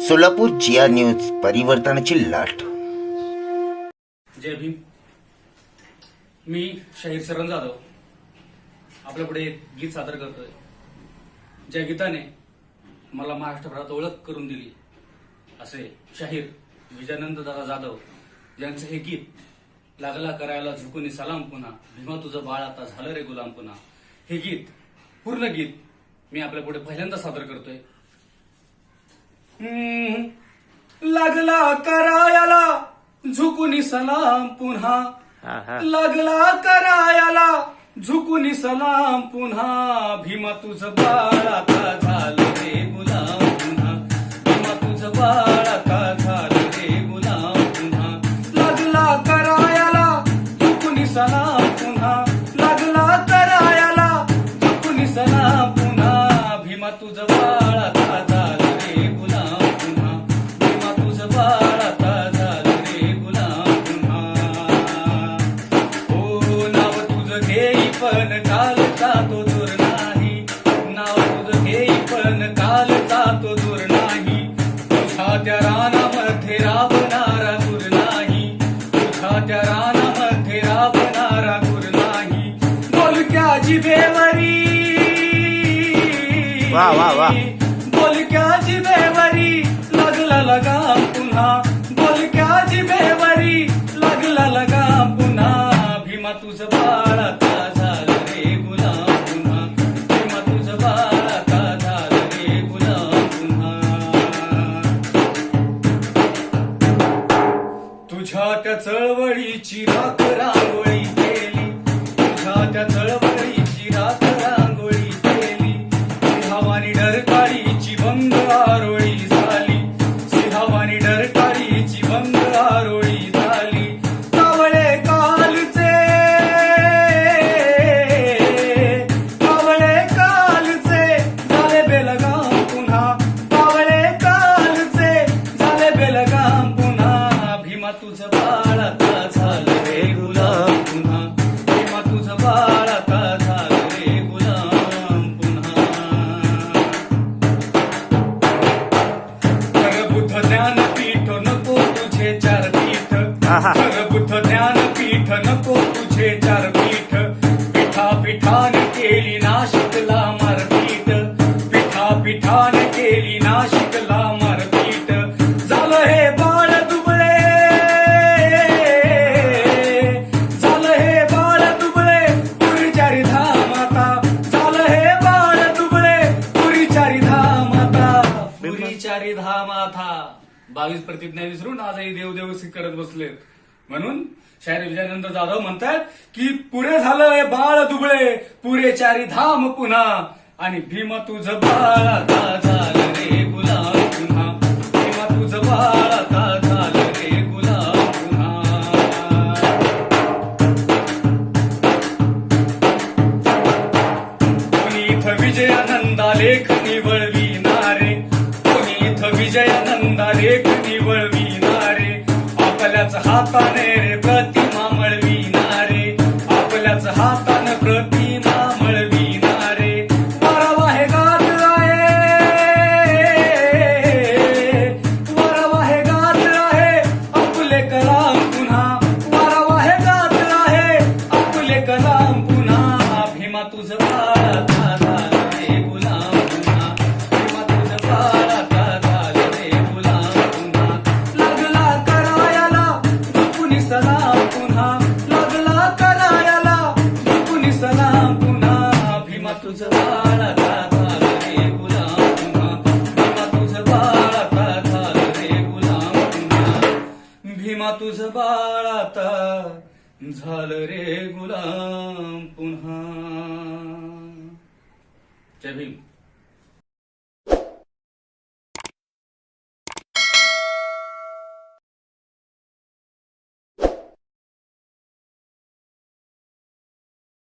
सोलापूर जिया news परिवर्तनाची लाट. जय भीम. मी शाहीर शरण जाधव. आपल्यापुढे एक गीत सादर करतोय. ज्या गीताने मला महाराष्ट्रभरात ओळख करून दिली. असे शाहीर विजयानंद दादा जाधव यांचं हे गीत लागला करायला झुकून सलाम पुन्हा भीमा तुझं बाळ आता झालं रे गुलाम पुन्हा. हे गीत पूर्ण गीत मी आपल्यापुढे पहिल्यांदा सादर करतोय. लागला करायला झुकून सलाम पुन्हा. लागला करायला झुकून सलाम पुन्हा. भीमा तुझं बाळ आता झालं रे गुलाम पुन्हा भीमा तुझं बाळ पण कालचा तो दूर नाही. नाव तुझ घेई पण कालचा तो दूर नाही. तुझा त्या रानामध्ये राबणारा दूर नाही. तुझा त्या रानामध्ये राबणारा दूर नाही. बोलक्या जिभेवरी. वा, वा, वा. भीमा तुझं बाळ आता झालं रे गुलाम पुन्हा. तुझं बाळ आता झालं रे गुलाम पुन्हा. खरं बुद्ध ज्ञानपीठ नको तुझे चार पीठ. आहा. खरं बुद्ध ज्ञानपीठ नको तुझे चार पीठ पिठा. बावीस प्रतिज्ञा विसरून आजही देवदेव करत बसलेत. म्हणून शाहीर विजयानंद जाधव म्हणतात की पुरे झालं हे बाळ दुबळे पुरे चारी धाम पुन्हा. आणि भीम तुझ बाळा झालं रे गुलाम पुन्हा. भीम तुझ बाळा आपल्याच हातान प्रतिमा मळविणारे वारावा हे गात आहे. वारावा हे गात आहे. आपले कलाम पुन्हा. वारावा हे गात आहे. आपले कलाम पुन्हा. भीमा तुझं झालं रे गुलाम पुन्हा. जय भीम.